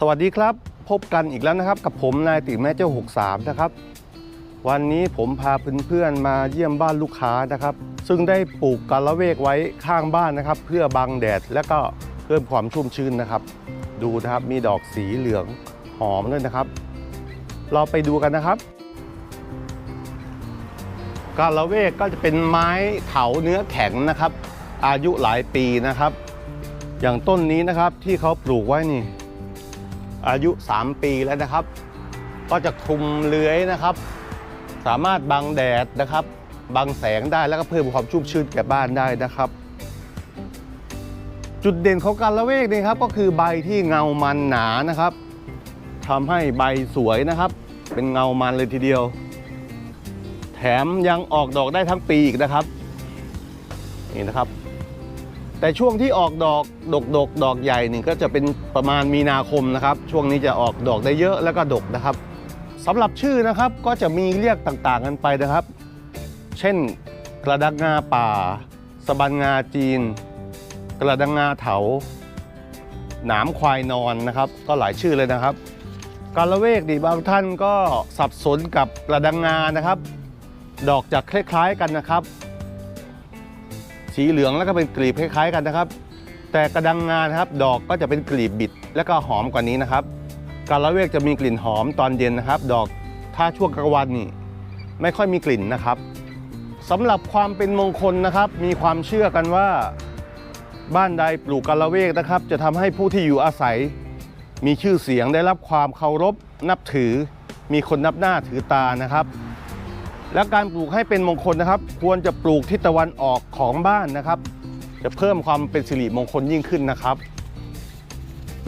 สวัสดีครับ พบกันอีกแล้วนะครับ กับผมนายติแม่เจ้า 63 นะครับ วันนี้ผมพาเพื่อนๆมาเยี่ยมบ้านลูกค้านะครับ ซึ่งได้ปลูกกาละเวกไว้ข้างบ้านนะครับ เพื่อบังแดดและก็เพิ่มความชุ่มชื้นนะครับ ดูนะครับมีดอกสีเหลืองหอมด้วยนะครับ เราไปดูกันนะครับกาละเวกก็จะเป็นไม้เถาเนื้อแข็งนะครับ อายุหลายปีนะครับ อย่างต้นนี้นะครับที่เขาปลูกไว้นี่ อายุ 3 ปีแล้วนะครับ ก็จะคลุมเลื้อยนะครับ สามารถบังแดดนะครับ บังแสงได้แล้วก็เพิ่มความชุ่มชื้นแก่บ้านได้นะครับ จุดเด่นของการละเวกนี่ครับก็คือใบที่เงามันหนานะครับทำให้ใบสวยนะครับ เป็นเงามันเลยทีเดียว แถมยังออกดอกได้ทั้งปีอีกนะครับ นี่นะครับ แต่ช่วงที่ออกดอกดกดกดอกใหญ่นี่ก็จะเป็นประมาณมีนาคมนะครับ ช่วงนี้จะออกดอกได้เยอะแล้วก็ดกนะครับสำหรับชื่อนะครับก็จะมีเรียกต่างๆกันไปนะครับ เช่น กระดังงาป่าสะบันงาจีน กระดังงาเถา หนามควายนอนนะครับ ก็หลายชื่อเลยนะครับกาละเวกดีบางท่านก็สับสนกับกระดังงานะครับ ดอกจะคล้ายๆกันนะครับ สีเหลืองแล้วก็เป็นกลีบคล้ายๆกันนะครับ แต่กระดังงานครับ ดอกก็จะเป็นกลีบบิด แล้วก็หอมกว่านี้นะครับกาละเวกจะมีกลิ่นหอมตอนเย็นนะครับ ดอกถ้าช่วงกลางวันนี่ไม่ค่อยมีกลิ่นนะครับสำหรับความเป็นมงคลนะครับ มีความเชื่อกันว่า บ้านใดปลูกกาละเวกนะครับ จะทำให้ผู้ที่อยู่อาศัย มีชื่อเสียงได้รับความเคารพนับถือ มีคนนับหน้าถือตานะครับ และการปลูกให้เป็นมงคลนะครับ ควรจะปลูกทิศตะวันออกของบ้านนะครับ จะเพิ่มความเป็นสิริมงคลยิ่งขึ้นนะครับ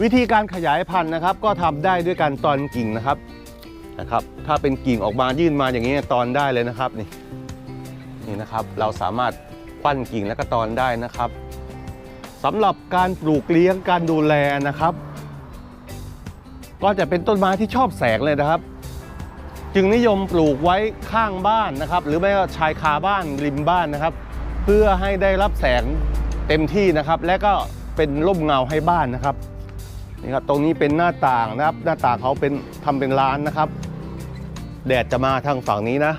วิธีการขยายพันธุ์นะครับ ก็ทำได้ด้วยการตอนกิ่งนะครับนะครับ ถ้าเป็นกิ่งออกมายื่นมาอย่างนี้ตอนได้เลยนะครับนี่นี่นะครับ เราสามารถควันกิ่งและก็ตอนได้นะครับสำหรับการปลูกเลี้ยงการดูแลนะครับ ก็จะเป็นต้นไม้ที่ชอบแสงเลยนะครับ จึงนิยมปลูกไว้ข้างบ้านนะครับ หรือไม่ก็ชายคาบ้านริมบ้านนะครับ เพื่อให้ได้รับแสงเต็มที่นะครับ และก็เป็นร่มเงาให้บ้านนะครับนี่ครับตรงนี้เป็นหน้าต่างนะครับ หน้าต่างเขาเป็นทำเป็นร้านนะครับ แดดจะมาทางฝั่งนี้นะ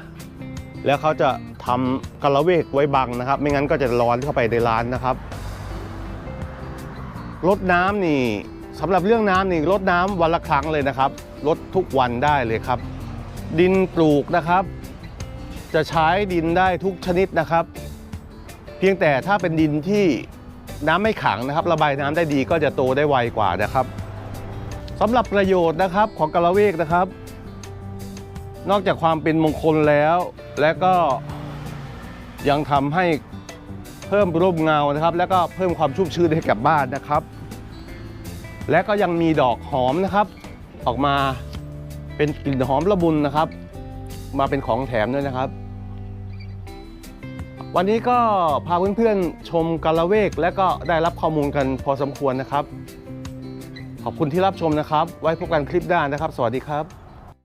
แล้วเขาจะทำกระเวกไว้บังนะครับ ไม่งั้นก็จะร้อนเข้าไปในร้านนะครับรดน้ำนี่สำหรับเรื่องน้ำนี่รดน้ำวันละครั้งเลยนะครับรดทุกวันได้เลยครับ ดินปลูกนะครับ จะใช้ดินได้ทุกชนิดนะครับ เพียงแต่ถ้าเป็นดินที่น้ำไม่ขังนะครับ ระบายน้ำได้ดีก็จะโตได้ไวกว่านะครับสำหรับประโยชน์นะครับของกระเวกนะครับ นอกจากความเป็นมงคลแล้ว และก็ยังทำให้เพิ่มร่มเงานะครับ แล้วก็เพิ่มความชุ่มชื้นให้กับบ้านนะครับ และก็ยังมีดอกหอมนะครับ ออกมา เป็นกลิ่นหอมละมุนนะครับ มาเป็นของแถมด้วยนะครับ วันนี้ก็พาเพื่อนๆชมกาละเวก และก็ได้รับข้อมูลกันพอสมควรนะครับ ขอบคุณที่รับชมนะครับ ไว้พบกันคลิปหน้านะครับ สวัสดีครับ